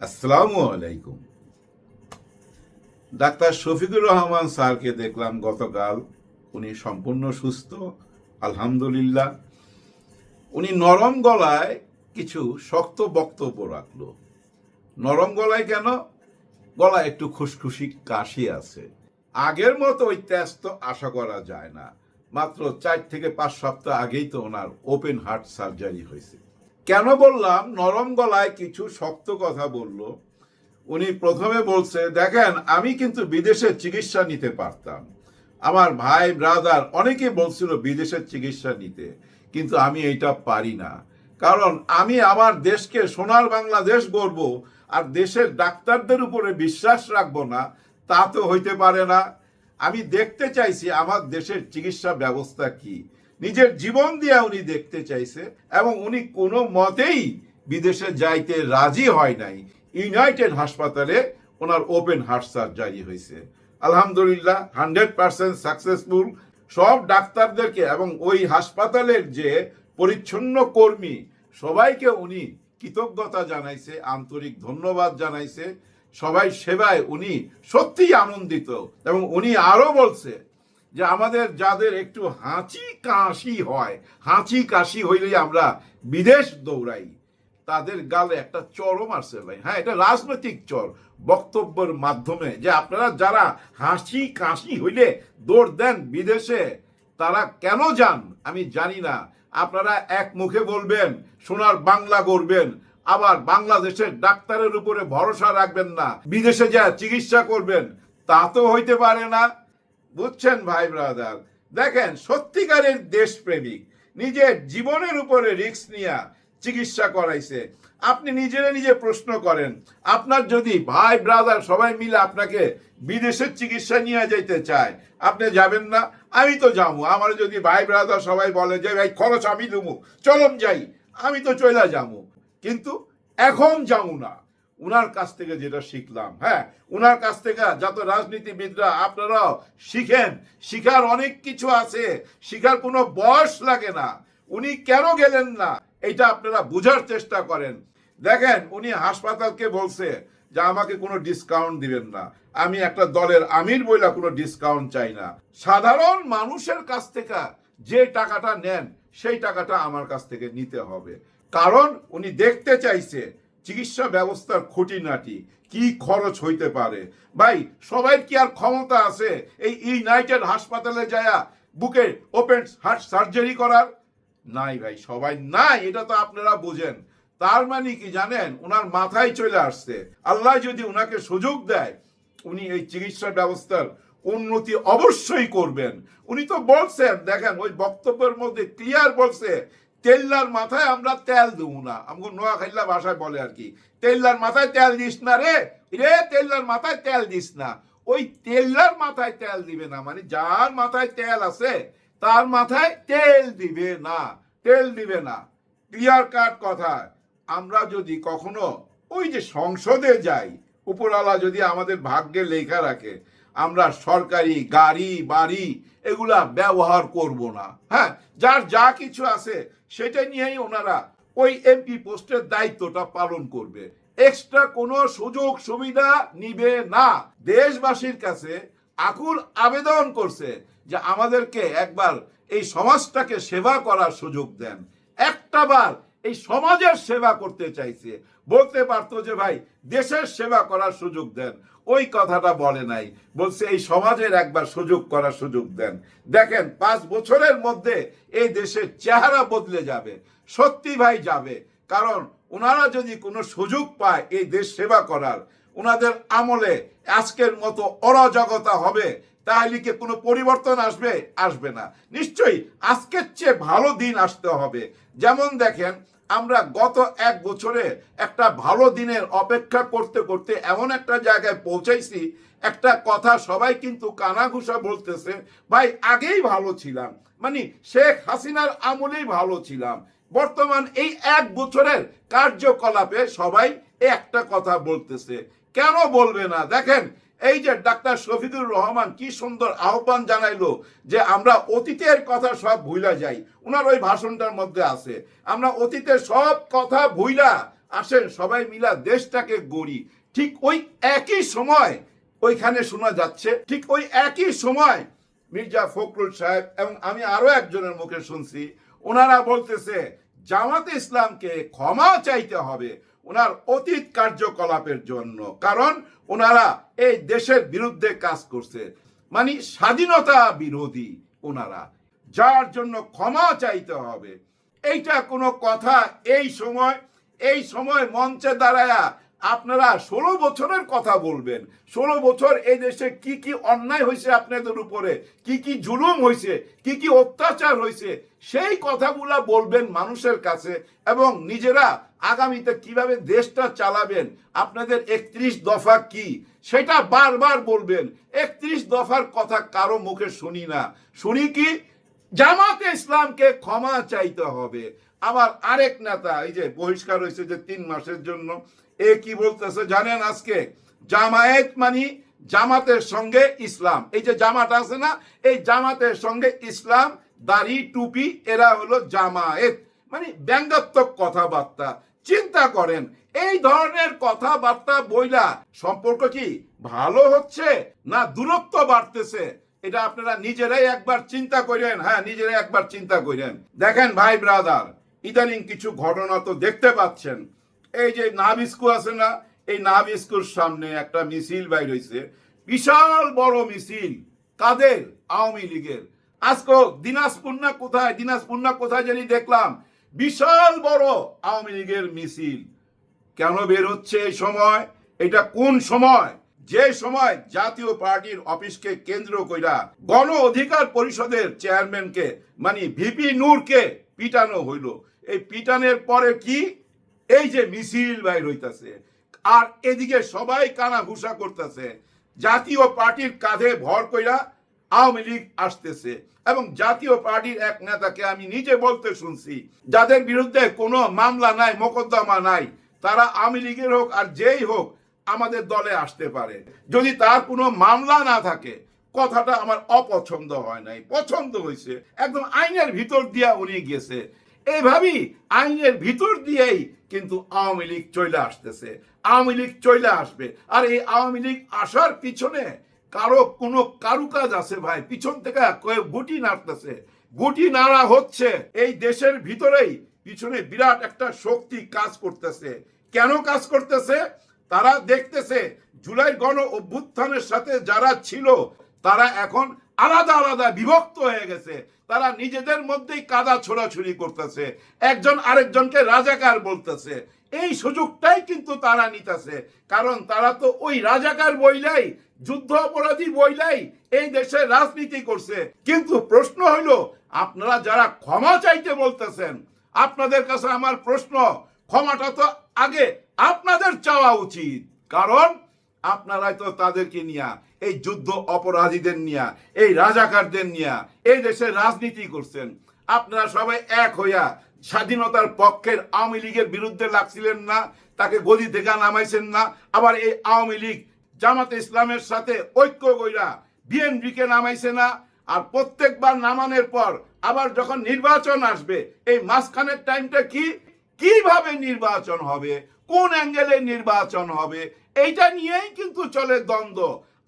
আসসালামু আলাইকুম। ডাক্তার শফিকুর রহমান স্যারকে দেখলাম গতকাল। উনি সম্পূর্ণ সুস্থ, আলহামদুলিল্লাহ। উনি নরম গলায় কিছু শক্ত বক্তব্য রাখল। নরম গলায় কেন? গলা একটু খুশখুশি কাশি আছে। আগের মতো ওই তেজ তো আশা করা যায় না। মাত্র চার থেকে পাঁচ সপ্তাহ আগেই তো ওনার ওপেন হার্ট সার্জারি হয়েছে। কেন বললাম? নরম গলায় কিছু শক্ত কথা বলল। উনি প্রথমে বলছে, দেখেন, আমি কিন্তু বিদেশে চিকিৎসা নিতে পারতাম। আমার ভাই ব্রাদার অনেকে বলছিল বিদেশের চিকিৎসা নিতে, কিন্তু আমি এটা পারি না। কারণ আমি আমার দেশকে সোনার বাংলাদেশ গড়ব আর দেশের ডাক্তারদের উপরে বিশ্বাস রাখব না, তা তো হইতে পারে না। আমি দেখতে চাইছি আমার দেশের চিকিৎসা ব্যবস্থা কি। নিজের জীবন দিয়ে উনি দেখতে চাইছে এবং উনি কোনো মতেই বিদেশে যাইতে রাজি হয় নাই। ইউনাইটেড হাসপাতালে ওনার ওপেন হার্ট সার্জারি হয়েছে। আলহামদুলিল্লাহ, হান্ড্রেড পার্সেন্ট সাকসেসফুল। সব ডাক্তারদেরকে এবং ওই হাসপাতালের যে পরিচ্ছন্ন কর্মী, সবাইকে উনি কৃতজ্ঞতা জানাইছে, আন্তরিক ধন্যবাদ জানাইছে। সবাই সেবায় উনি সত্যিই আনন্দিত এবং উনি আরও বলছে যে আমাদের যাদের একটু হাঁচি কাশি হয়, হাঁচি কাশি হইলেই আমরা বিদেশ দৌড়াই, তাদের গালে একটা চরও মারছে ভাই। হ্যাঁ এটা রাজনৈতিক চর, বক্তব্যের মাধ্যমে। যে আপনারা যারা হাসি কাশি হইলে দৌড় দেন বিদেশে, তারা কেন যান আমি জানি না। আপনারা এক মুখে বলবেন, সোনার বাংলা গড়বেন, আবার বাংলাদেশের ডাক্তারের উপরে ভরসা রাখবেন না, বিদেশে যা চিকিৎসা করবেন, তা তো হইতে পারে না। বুঝছেন ভাই ব্রাদার দেখেন, সত্যিকারের দেশপ্রেমিক নিজের জীবনের উপরে রিস্ক নিয়ে চিকিৎসা করাইছে। আপনি নিজেরা নিজে প্রশ্ন করেন, আপনার যদি ভাই ব্রাদার সবাই মিলে আপনাকে বিদেশের চিকিৎসা নিয়ে যেতে চায়, আপনি যাবেন না? আমি তো যাব। আমার যদি ভাই ব্রাদার সবাই বলে যে, ভাই, খরচ আমি দেবো চলম যাই, আমি তো চলে যাব। কিন্তু এখন যাব না। উনার কাছ থেকে যেটা শিখলাম হ্যাঁ? উনার কাছ থেকে যত রাজনীতিবিদরা আপনারাও শিখেন, শিখার অনেক কিছু আছে, শিখার কোনো বয়স লাগে না। উনি কেন গেলেন না? এটা আপনারা বোঝার চেষ্টা করেন। দেখেন, উনি হাসপাতালকে বলছে যে আমাকে কোনো ডিসকাউন্ট দিবেন না। আমি একটা দলের আমির বইলা কোনো ডিসকাউন্ট চাই না। সাধারণ মানুষের কাছ থেকে যে টাকাটা নেন, সেই টাকাটা আমার কাছ থেকে নিতে হবে। কারণ উনি দেখতে চাইছে চিকিৎসা ব্যবস্থার খুঁটিনাটি কি খরচ হইতে পারে? ভাই সবাই কি আর ক্ষমতা আছে এই ইউনাইটেড হাসপাতালে যায়া বুকে ওপেন হার্ট সার্জারি করার? নাই ভাই, সবাই নাই, এটা তো আপনারা বুঝেন। তার মানে কি জানেন? ওনার মাথায় চলে আসছে। আল্লাহ যদি ওনাকে সুযোগ দেয়, উনি এই চিকিৎসা ব্যবস্থার উন্নতি অবশ্যই করবেন। উনি তো বলছেন, দেখেন ওই বক্তব্যের মধ্যে ক্লিয়ার বলছে তেল্লার মাথায় আমরা তেল দেবো না। আমাকে নোয়াখাইল্লা ভাষায় বলে আর কি। তেল্লার মাথায় তেল দিস না রে। রে, তেল্লার মাথায় তেল দিস না। ওই তেল্লার মাথায় তেল দিবে না মানে যার মাথায় তেল আছে, তার মাথায় তেল দিবে না। তেল দিবে না। ক্লিয়ার কাট কথা। আমরা যদি কখনো ওই যে সংসদে যাই, উপরওয়ালা যদি আমাদের ভাগ্যে লেখা রাখে আমরা সরকারি, গাড়ি, বাড়ি এগুলা ব্যবহার করব না। হ্যাঁ যার যা কিছু আছে সেটা নিয়েই ওনারা ওই এমপি পোস্টের দায়িত্বটা পালন করবে। এক্সট্রা কোনো সুযোগ সুবিধা নিবে না। দেশবাসীর কাছে আকুল আবেদন করছে যে আমাদেরকে একবার এই সমাজটাকে সেবা করার সুযোগ দেন। একটা বার এই সমাজের সেবা করতে চাইছে। বলতে পারতো যে, ভাই, দেশের সেবা করার সুযোগ দেন। ওই কথাটা বলে নাই। বলছে, এই সমাজের একবার সুযোগ করার সুযোগ দেন। দেখেন, পাঁচ বছরের মধ্যে এই দেশের চেহারা বদলে যাবে, সত্যি ভাই যাবে। কারণ ওনারা যদি কোনো সুযোগ পায় এই দেশ সেবা করার ওনাদের আমলে আজকের মতো অরাজকতা হবে, তাহলে কি কোনো পরিবর্তন আসবে? আসবে না। নিশ্চয়ই আজকের চেয়ে ভালো দিন আসতে হবে। যেমন দেখেন আমরা গত এক বছরে একটা ভালো দিনের অপেক্ষা করতে করতে এমন একটা জায়গায় পৌঁছাইছি, একটা কথা সবাই কিন্তু কানাঘুষা বলতেছে, ভাই, আগেই ভালো ছিলাম। মানে শেখ হাসিনার আমলেই ভালো ছিলাম। বর্তমান এই এক বছরের কার্যকলাপে সবাই একটা কথা বলতেছে। কেন বলবে না? দেখেন এই যে ডাক্তার শফিদুর রহমান কি সুন্দর আহ্বান জানাইলো যে আমরা অতীতের কথা সব ভুইলা যাই। ওনার ওই ভাষণটার মধ্যে আছে, আমরা অতীতের সব কথা ভুইলা, আসেন সবাই মিলা দেশটাকে গড়ি। ঠিক ওই একই সময় ওইখানে শোনা যাচ্ছে, ঠিক ওই একই সময় মির্জা ফখরুল সাহেব এবং আমি আরও একজনের মুখে শুনছি, ওনারা বলতেছে, জামাতে ইসলামকে ক্ষমা চাইতে হবে। ওনার অতীত কার্যকলাপের জন্য। কারণ ওনারা এই দেশের বিরুদ্ধে কাজ করছে। মানে স্বাধীনতা বিরোধী ওনারা। যার জন্য ক্ষমা চাইতে হবে। এইটা কোনো কথা এই সময় এই সময় মঞ্চে দাঁড়ায়া আপনারা ষোলো বছরের কথা বলবেন। ষোলো বছর এই দেশে কি কি অন্যায় হয়েছে আপনাদের উপরে? কি কি জুলুম হয়েছে? কি কি অত্যাচার হয়েছে? সেই কথাগুলা বলবেন মানুষের কাছে এবং নিজেরা আগামীতে কীভাবে দেশটা চালাবেন? আপনাদের একত্রিশ দফা কি? সেটা বারবার বলবেন। একত্রিশ দফার কথা কারও মুখে শুনি না। শুনি কি? জামাতে ইসলামকে ক্ষমা চাইতে হবে। আমার আরেক নেতা, এই যে বহিষ্কার হয়েছে যে তিন মাসের জন্য এ কি বলতেছে জানেন আজকে? জামায়াত মানি জামাতের সঙ্গে ইসলাম। এই যে জামাত আছে না, এই জামাতের সঙ্গে ইসলাম, দাড়ি, টুপি, এরা হলো জামায়াত। মানে ব্যঙ্গাত্মক কথাবার্তা। চিন্তা করেন, এই ধরনের কথাবার্তা বইলা সম্পর্ক কি ভালো হচ্ছে না দূরত্ব বাড়তেছে? এটা আপনারা নিজেরাই একবার চিন্তা করেন। হ্যাঁ নিজেরাই একবার চিন্তা করেন। দেখেন ভাই ব্রাদার, ইদানিং কিছু ঘটনা তো দেখতে পাচ্ছেন। এই যে নাবিস্কু আছে না, এই নাবিস্কুর সামনে একটা মিছিল বাইর হয়েছে বিশাল বড় মিছিল। কাদের? আওয়ামী লীগের। আজকে দিনাজপুর না কোথায়? দিনাজপুর না কোথায় জানি দেখলাম। বিশাল বড় আওয়ামী লীগের মিছিল। কেন বের হচ্ছে এই সময়? এটা কোন সময়? যে সময় জাতীয় পার্টির অফিসকে কেন্দ্র কইরা গণ অধিকার পরিষদের চেয়ারম্যানকে মানে ভিপি নূরকে পিটানো হইল। এই পিটানের পরে কি? এই যে মিছিল বাইর হইতাছে, আর এদিকে সবাই কানা ঘুষা করতেছে, জাতীয় পার্টির কাঁধে ভর কইরা আওয়ামী লীগ আসতেছে। এবং জাতীয় পার্টির এক নেতাকে আমি নিজে বলতে শুনছি, যাদের বিরুদ্ধে কোনো মামলা নাই, মোকদ্দমা নাই, তারা আওয়ামী লীগের হোক আর যেই হোক আমাদের দলে আসতে পারে। যদি তার কোনো মামলা না থাকে, কথাটা আমার অপছন্দ হয় নাই। পছন্দ হয়েছে একদম আইনের ভিতর দিয়া উনি গেছে। এইভাবেই আইনের ভিতর দিয়েই কিন্তু আওয়ামী লীগ চলে আসতেছে। আওয়ামী লীগ চলে আসবে। আর এই আওয়ামী লীগ আসার পিছনে কারও কোনো কারুকাজ আছে ভাই? পিছন থেকে কয়েক গুটি নাড়তেছে। গুটি নাড়া হচ্ছে। এই দেশের ভিতরেই পিছনে বিরাট একটা শক্তি কাজ করতেছে। কেন কাজ করতেছে? তারা দেখতেছে, জুলাই গণ অভ্যুত্থানের সাথে যারা ছিল, তারা এখন আলাদা আলাদা বিভক্ত হয়ে গেছে। তারা নিজেদের মধ্যেই কাদা ছোড়াছুরি করতেছে। একজন আরেকজনকে রাজাকার বলতেছে। এই সুযোগটাই কিন্তু তারা নিতেছে। কারণ তারা তো ওই রাজাকার বইলাই, যুদ্ধ অপরাধী বইলাই এই দেশে রাজনীতি করছে। কিন্তু প্রশ্ন হইল, আপনারা যারা ক্ষমা চাইতে বলতেছেন, আপনাদের কাছে আমার প্রশ্ন, ক্ষমাটা তো আগে আপনাদের চাওয়া উচিত। কারণ আপনারাই তো তাদেরকে নিয়া এই যুদ্ধ অপরাধীদের নিয়া, এই রাজাকারদের নিয়া, এই দেশে রাজনীতি করছেন। আপনারা সবাই এক হইয়া স্বাধীনতার পক্ষের আওয়ামী লীগের বিরুদ্ধে লাগছিলেন না, তাকে গদি থেকে নামাইছেন না, আবার এই আওয়ামী লীগ জামাতে ইসলামের সাথে ঐক্য কইরা বিএনপিকে নামাইছে না, আর প্রত্যেকবার নামানোর পর আবার যখন নির্বাচন আসবে, এই মাঝখানের টাইমটা কি? কীভাবে নির্বাচন হবে? কোন অ্যাঙ্গেলে নির্বাচন হবে? এইটা নিয়েই কিন্তু চলে দ্বন্দ্ব।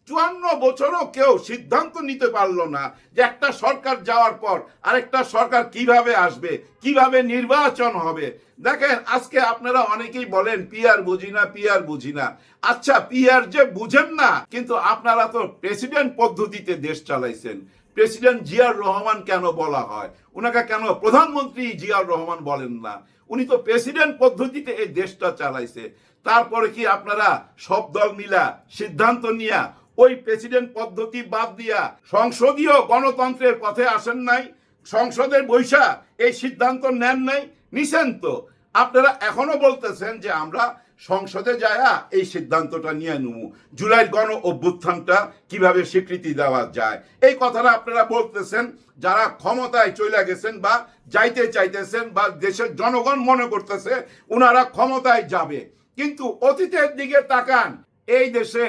চুয়ান্ন বছরও কেউ সিদ্ধান্ত নিতে পারল না যে একটা সরকার যাওয়ার পর আরেকটা সরকার কীভাবে আসবে, কীভাবে নির্বাচন হবে। দেখেন, আজকে আপনারা অনেকেই বলেন, পিয়ার বুঝি না, পিয়ার বুঝি না। আচ্ছা পিয়ার যে বুঝেন না, কিন্তু আপনারা তো প্রেসিডেন্ট পদ্ধতিতে দেশ চালাইছেন। প্রেসিডেন্ট জিয়ার রহমান কেন বলা হয়? ওনাকে কেন প্রধানমন্ত্রী জিয়ার রহমান বলেন না? উনি তো প্রেসিডেন্ট পদ্ধতিতে এই দেশটা চালাইছে। তারপরে কি আপনারা সব দল মিলা সিদ্ধান্ত নিয়া ওই প্রেসিডেন্ট পদ্ধতি বাদ দিয়া সংসদীয় গণতন্ত্রের পথে আসেন নাই, সংসদের বৈশা এই সিদ্ধান্ত নেন নাই, নিছেন তো। আপনারা এখনও বলতেছেন যে আমরা সংসদে যায়া এই সিদ্ধান্তটা নিয়ে নেব। জুলাইয়ের গণ অভ্যুত্থানটা কীভাবে স্বীকৃতি দেওয়া যায়? এই কথাটা আপনারা বলতেছেন, যারা ক্ষমতায় চলে গেছেন বা যাইতে চাইতেছেন বা দেশের জনগণ মনে করতেছে ওনারা ক্ষমতায় যাবে। কিন্তু অতীতের দিকে তাকান, এই দেশে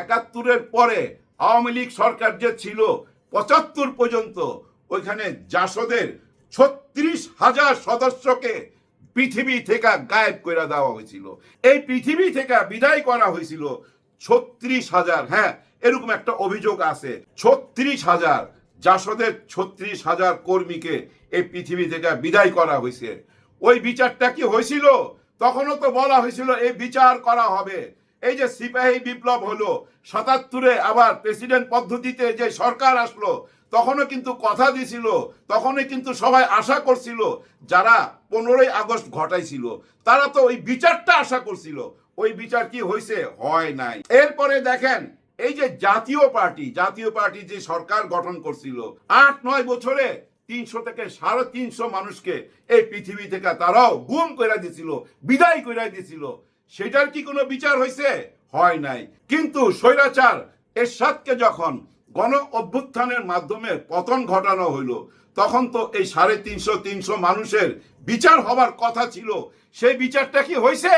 একাত্তরের পরে আওয়ামী লীগ সরকার যে ছিল, পঁচাত্তর পর্যন্ত ওইখানে জাসদের ছত্রিশ হাজার সদস্যকে পৃথিবী থেকে গায়েব করে দেওয়া হয়েছিল। এই পৃথিবী থেকে বিদায় করা হয়েছিল ছত্রিশ হাজার। হ্যাঁ এরকম একটা অভিযোগ আছে। ছত্রিশ হাজার, জাসদের ছত্রিশ হাজার কর্মীকে এই পৃথিবী থেকে বিদায় করা হয়েছে। ওই বিচারটা কি হয়েছিল? তখনও তো বলা হয়েছিল, এই বিচার করা হবে। এই যে সিপাহী বিপ্লব হলো, সাতাত্তরে আবার প্রেসিডেন্ট পদ্ধতিতে যে সরকার আসলো, তখনও কিন্তু কথা দিছিল, তখনই কিন্তু সবাই আশা করছিল যারা পনেরোই আগস্ট ঘটাইছিল, তারা তো ওই বিচারটা আশা করছিল। ওই বিচার কি হয়েছে হয় নাই। এরপরে দেখেন, এই যে জাতীয় পার্টি জাতীয় পার্টি যে সরকার গঠন করছিল, আট নয় বছরে তিনশো থেকে সাড়ে তিনশো মানুষকে এই পৃথিবী থেকে তারাও গুম করে দিছিল, বিদায় করে দিছিল। সেটার কি কোনো বিচার হয়েছে হয় নাই। কিন্তু স্বৈরাচার এরশাদকে যখন গণ অভ্যুত্থানের মাধ্যমে পতন ঘটানো হইল, তখন তো এই সাড়ে তিনশো তিনশো মানুষের বিচার হবার কথা ছিল। সেই বিচারটা কি হয়েছে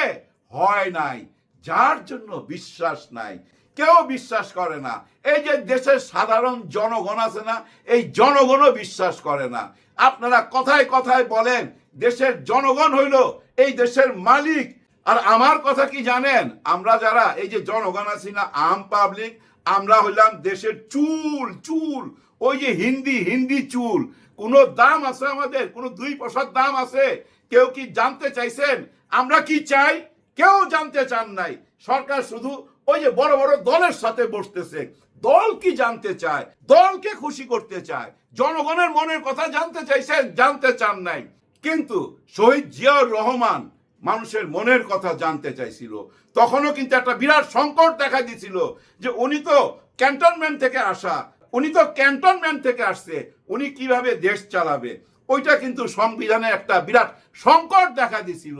হয় নাই। যার জন্য বিশ্বাস নাই। কেউ বিশ্বাস করে না। এই যে দেশের সাধারণ জনগণ আছে না, এই জনগণও বিশ্বাস করে না। আপনারা কথায় কথায় বলেন, দেশের জনগণ হইল এই দেশের মালিক। আর আমার কথা কি জানেন? আমরা যারা, এই যে জনগণ আছি না, আম পাবলিক আমরা হইলাম দেশের চুল চুল। ওই যে হিন্দি হিন্দি চুল। কোনো দাম আছে আমাদের? কোনো দুই পয়সার দাম আছে? কেউ কি জানতে চাইছেন? আমরা কি চাই? কেউ জানতে চান নাই। সরকার শুধু ওই যে বড় বড় দলের সাথে বসতেছে। দল কি জানতে চায়? দলকে খুশি করতে চায়। জনগণের মনের কথা জানতে চাইছেন, জানতে চান নাই। কিন্তু শহীদ জিয়াউর রহমান মানুষের মনের কথা জানতে চাইছিল। তখনও কিন্তু একটা বিরাট সংকট দেখা দিছিল যে উনি তো ক্যান্টনমেন্ট থেকে আসা, উনি তো ক্যান্টনমেন্ট থেকে আসছে, উনি কীভাবে দেশ চালাবে? ওইটা কিন্তু সংবিধানে একটা বিরাট সংকট দেখা দিছিল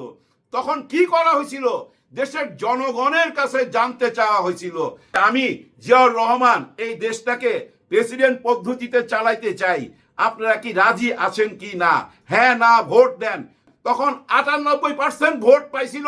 তখন কি করা হয়েছিল? দেশের জনগণের কাছে জানতে চাওয়া হয়েছিল আমি জিয়াউর রহমান এই দেশটাকে প্রেসিডেন্ট পদ্ধতিতে চালাইতে চাই। আপনারা কি রাজি আছেন কি না? হ্যাঁ না, ভোট দেন। তখন আটানব্বই পার্সেন্ট ভোট পাইছিল।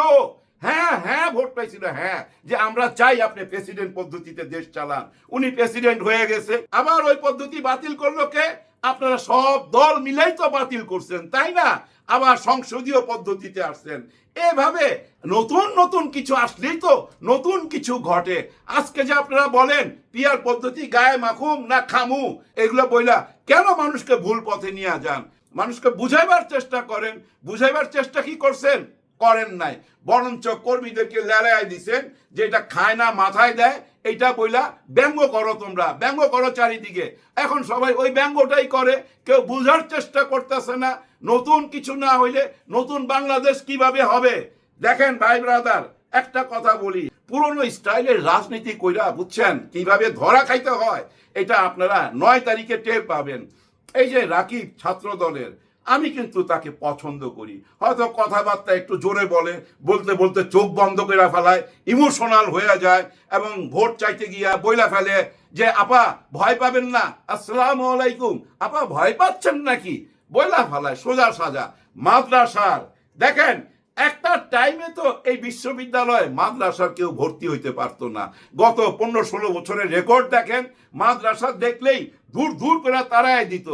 হ্যাঁ হ্যাঁ ভোট পাইছিল হ্যাঁ। যে আমরা চাই আপনি প্রেসিডেন্ট পদ্ধতিতে দেশ চালান। উনি প্রেসিডেন্ট হয়ে গেছে। আবার ওই পদ্ধতি বাতিল করল কে? আপনারা সব দল মিলেই তো বাতিল করছেন, তাই না? আবার সংসদীয় পদ্ধতিতে আসছেন। এভাবে নতুন নতুন কিছু আসলেই তো নতুন কিছু ঘটে। আজকে যে আপনারা বলেন, পিয়ার পদ্ধতি গায়ে মাখুম না খামু, এগুলো বইলা কেন মানুষকে ভুল পথে নিয়ে যান? মানুষকে বুঝাইবার চেষ্টা করেন। বুঝাইবার চেষ্টা কি করছেন? করেন নাই। বরঞ্চ কর্মীদেরকে লেলায় দিছেন, যে এটা খায় না, মাথায় দেয় এটা বইলা ব্যঙ্গ করো তোমরা, ব্যঙ্গ করো চারিদিকে। এখন সবাই ওই ব্যঙ্গটাই করে, কেউ বুঝার চেষ্টা করতেছে না। নতুন কিছু না হইলে নতুন বাংলাদেশ কীভাবে হবে? দেখেন, ভাই ব্রাদার, একটা কথা বলি। পুরনো স্টাইলের রাজনীতি কইরা, বুঝছেন, কীভাবে ধরা খাইতে হয়, এটা আপনারা নয় তারিখে টের পাবেন। এই যে রাকিব ছাত্র দলের আমি কিন্তু তাকে পছন্দ করি। হয়তো কথাবার্তা একটু জোরে বলে, বলতে বলতে চোখ বন্ধ করে ফেলায় ইমোশনাল হয়ে যায় এবং ভোট চাইতে গিয়া বইলা ফেলে যে, আপা, ভয় পাবেন না, আসসালাম আলাইকুম, আপা ভয় পাচ্ছেন নাকি? বইলা ফেলায় সোজা সাজা। মাদ্রাসার, দেখেন একটা টাইমে তো এই বিশ্ববিদ্যালয়ে মাদ্রাসার কেউ ভর্তি হইতে পারত না। গত পনেরো ষোলো বছরের রেকর্ড দেখেন, মাদ্রাসা দেখলেই দূর দূর করে তারাই দিত।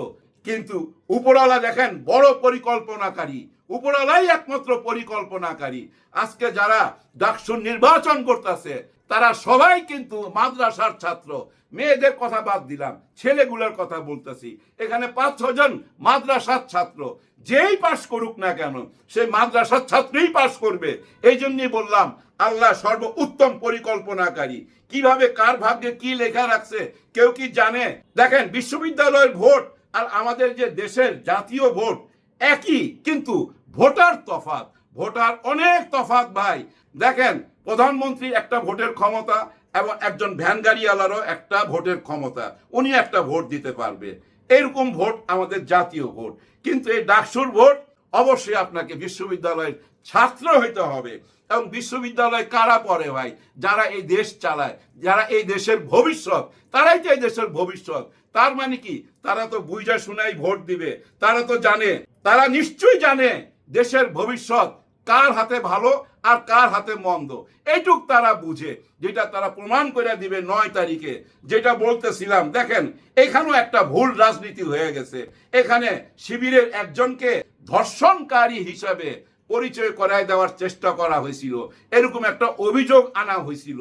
কিন্তু উপরওয়ালা দেখেন, বড় পরিকল্পনাকারী। উপরওয়ালাই একমাত্র পরিকল্পনাকারী। আজকে যারা ডাকসুর নির্বাচন করতেছে তারা সবাই কিন্তু মাদ্রাসার ছাত্র। মেয়েদের কথা বাদ দিলাম, ছেলেগুলোর কথা বলতেছি। এখানে পাঁচ ছজন মাদ্রাসার ছাত্র। যেই পাশ করুক না কেন সেই মাদ্রাসার ছাত্রই পাশ করবে। এই জন্যই বললাম, আল্লাহ সর্ব উত্তম পরিকল্পনাকারী। কীভাবে, কার ভাগ্যে কি লেখা রাখছে, কেউ কি জানে? দেখেন, বিশ্ববিদ্যালয়ের ভোট আর আমাদের যে দেশের জাতীয় ভোট একই, কিন্তু ভোটার তফাত ভোটার অনেক তফাত ভাই। দেখেন প্রধানমন্ত্রী একটা ভোটের ক্ষমতা এবং একজন ভ্যান গাড়িওয়ালারও একটা ভোটের ক্ষমতা। উনি একটা ভোট দিতে পারবে। এরকম ভোট আমাদের জাতীয় ভোট। কিন্তু এই ডাকসুর ভোট অবশ্যই আপনাকে বিশ্ববিদ্যালয়ের ছাত্র হইতে হবে। এবং বিশ্ববিদ্যালয় কারা পড়ে ভাই? যারা এই দেশ চালায়, যারা এই দেশের ভবিষ্যৎ, তারাই তো এই দেশের ভবিষ্যৎ। তার মানে কি? তারা তো বুঝা শুনাই ভোট দিবে, তারা তো জানে, তারা নিশ্চয়ই জানে দেশের ভবিষ্যৎ কার হাতে ভালো আর কার হাতে মন্দ। এইটুক তারা বুঝে, যেটা তারা প্রমাণ করে দিবে নয় তারিখে। যেটা বলতেছিলাম, দেখেন, এখানেও একটা ভুল রাজনীতি হয়ে গেছে। এখানে শিবিরের একজনকে ধর্ষণকারী হিসাবে পরিচয় করায় দেওয়ার চেষ্টা করা হয়েছিল। এরকম একটা অভিযোগ আনা হয়েছিল।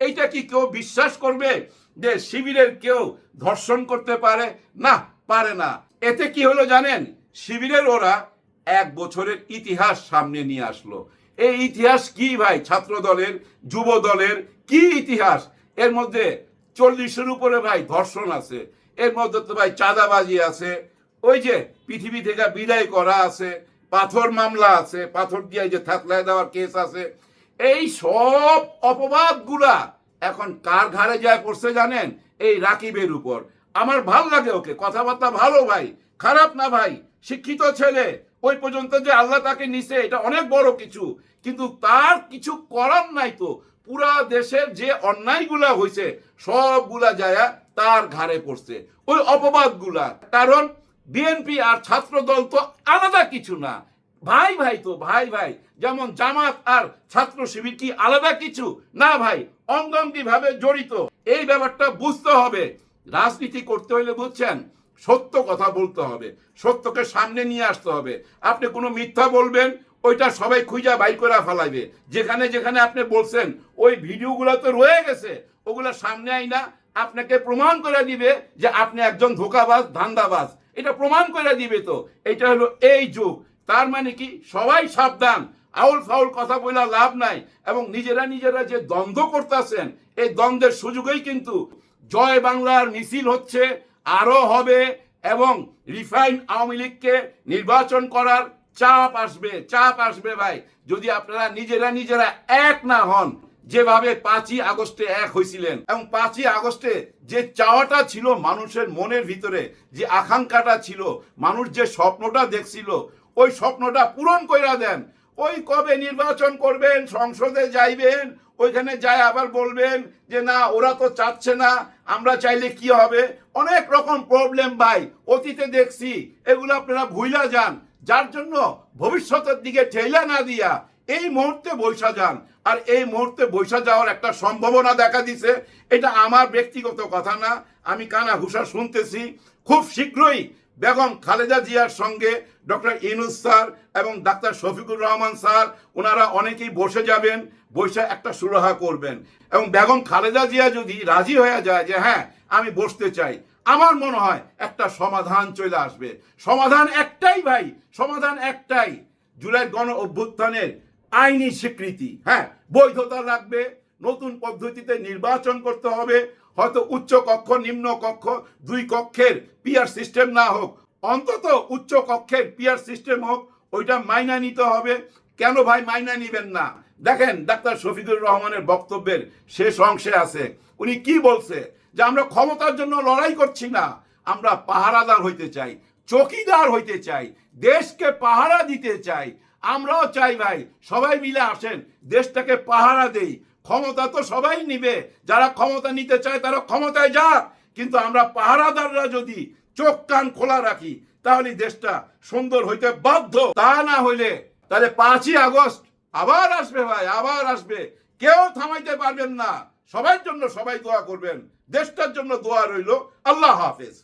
এইটা কি কেউ বিশ্বাস করবে যে শিবিরের কেউ ধর্ষণ করতে পারে? না পারে না। এতে কি হলো জানেন? শিবিরের ওরা এক বছরের ইতিহাস সামনে নিয়ে আসলো। এই ইতিহাস কি ভাই? ছাত্র দলের যুব দলের কি ইতিহাস? এর মধ্যে চল্লিশের উপরে ভাই ধর্ষণ আছে। এর মধ্যে তো ভাই চাঁদাবাজি আছে। ওই যে পৃথিবী থেকে বিদায় করা আছে। পাথর মামলা আছে। পাথর দিয়ে যে থাকলায় দেওয়ার কেস আছে। এই সব অপবাদগুলা এখন কার ঘাড়ে যায় পড়ছে জানেন? এই রাকিবের উপর। আমার ভালো লাগে ওকে। কথাবার্তা ভালো ভাই। খারাপ না ভাই। শিক্ষিত ছেলে। ওই পর্যন্ত যে আল্লাহ তাকে নিছে, এটা অনেক বড় কিছু। কিন্তু তার কিছু করার নাই তো। পুরা দেশের যে অন্যায়গুলা হয়েছে সবগুলা যায়া তার ঘাড়ে পড়ছে। ওই অপবাদগুলা। কারণ বিএনপি আর ছাত্র দল তো আলাদা কিছু না। ভাই ভাই তো, ভাই ভাই। যেমন জামাত আর ছাত্র শিবির কি আলাদা কিছু? না, ভাই। অঙ্গাঙ্গি ভাবে জড়িত। এই ব্যাপারটা বুঝতে হবে। রাজনীতি করতে হলে বুঝছেন সত্য কথা বলতে হবে, সত্যকে সামনে নিয়ে আসতে হবে। আপনি কোনো মিথ্যা বলবেন, ওইটা সবাই খুঁজা বাই করে ফেলাইবে। যেখানে যেখানে আপনি বলছেন, ওই ভিডিওগুলো তো রয়ে গেছে, ওগুলো সামনে আইনা, আপনাকে প্রমাণ করে দিবে যে আপনি একজন ধোকাবাজ, ধান্দাবাজ। এটা প্রমাণ করে দিবে তো, এটা হলো এই যুগ। তার মানে কি? সবাই সাবধান, আউল ফাউল কথা বলা লাভ নাই, এবং নিজেরা নিজেরা যে দ্বন্দ্ব করতেছেন, এই দ্বন্দ্বের সুযোগেই কিন্তু জয় বাংলার মিছিল হচ্ছে আরও হবে এবং রিফাইন আওয়ামী লীগকে নির্বাচন করার চাপ আসবে চাপ আসবে ভাই। যদি আপনারা নিজেরা নিজেরা এক না হন, যেভাবে পাঁচই আগস্টে এক হয়েছিলেন এবং পাঁচই আগস্টে যে চাওয়াটা ছিল মানুষের মনের ভিতরে, যে আকাঙ্ক্ষাটা ছিল, মানুষ যে স্বপ্নটা দেখছিল, ওই স্বপ্নটা পূরণ কইরা দেন। ওই কবে নির্বাচন করবেন, সংসদে যাইবেন, ওইখানে যায় আবার বলবেন যে না, ওরা তো চাচ্ছে না, আমরা চাইলে কি হবে? অনেক রকম প্রবলেম ভাই, অতীতে দেখছি, এগুলো আপনারা ভুইলা যান। যার জন্য ভবিষ্যতের দিকে ঠেলা না দিয়া এই মুহূর্তে বৈশা যান। আর এই মুহূর্তে বৈশা যাওয়ার একটা সম্ভাবনা দেখা দিছে, এটা আমার ব্যক্তিগত কথা না, আমি কানা ঘুষা শুনতেছি। খুব শীঘ্রই বেগম খালেদা জিয়ার সঙ্গে ডক্টর ইনুস স্যার এবং ডাক্তার শফিকুর রহমান স্যার, ওনারা অনেকেই বসে যাবেন, বসে একটা সুরাহা করবেন। এবং বেগম খালেদা জিয়া যদি রাজি হয়ে যায় যে হ্যাঁ আমি বসতে চাই, আমার মনে হয় একটা সমাধান চলে আসবে। সমাধান একটাই ভাই, সমাধান একটাই। জুলাই গণ অভ্যুত্থানের আইনি স্বীকৃতি। হ্যাঁ বৈধতা রাখবে নতুন পদ্ধতিতে নির্বাচন করতে হবে হয়তো উচ্চ কক্ষ, নিম্ন কক্ষ, দুই কক্ষের পিয়ার সিস্টেম না হোক, অন্তত উচ্চ কক্ষের পিয়ার সিস্টেম হোক, ওইটা মাইনা নিতে হবে। কেন ভাই মাইনা নিবেন না? দেখেন ডাক্তার শফিকুর রহমানের বক্তব্যের শেষ অংশে আছে। উনি কি বলছে? যে আমরা ক্ষমতার জন্য লড়াই করছি না, আমরা পাহারাদার হইতে চাই, চকিদার হইতে চাই, দেশকে পাহারা দিতে চাই। আমরাও চাই ভাই, সবাই মিলে আসেন, দেশটাকে পাহারা দেই। ক্ষমতা তো সবাই নিবে। যারা ক্ষমতা নিতে চায় তারা ক্ষমতায় যাক। কিন্তু আমরা পাহারাদাররা যদি চোখ কান খোলা রাখি, তাহলে দেশটা সুন্দর হইতে বাধ্য। তা না হইলে তাহলে পাঁচই আগস্ট আবার আসবে ভাই, আবার আসবে। কেউ থামাইতে পারবেন না। সবার জন্য সবাই দোয়া করবেন। দেশটার জন্য দোয়া রইল। আল্লাহ হাফেজ।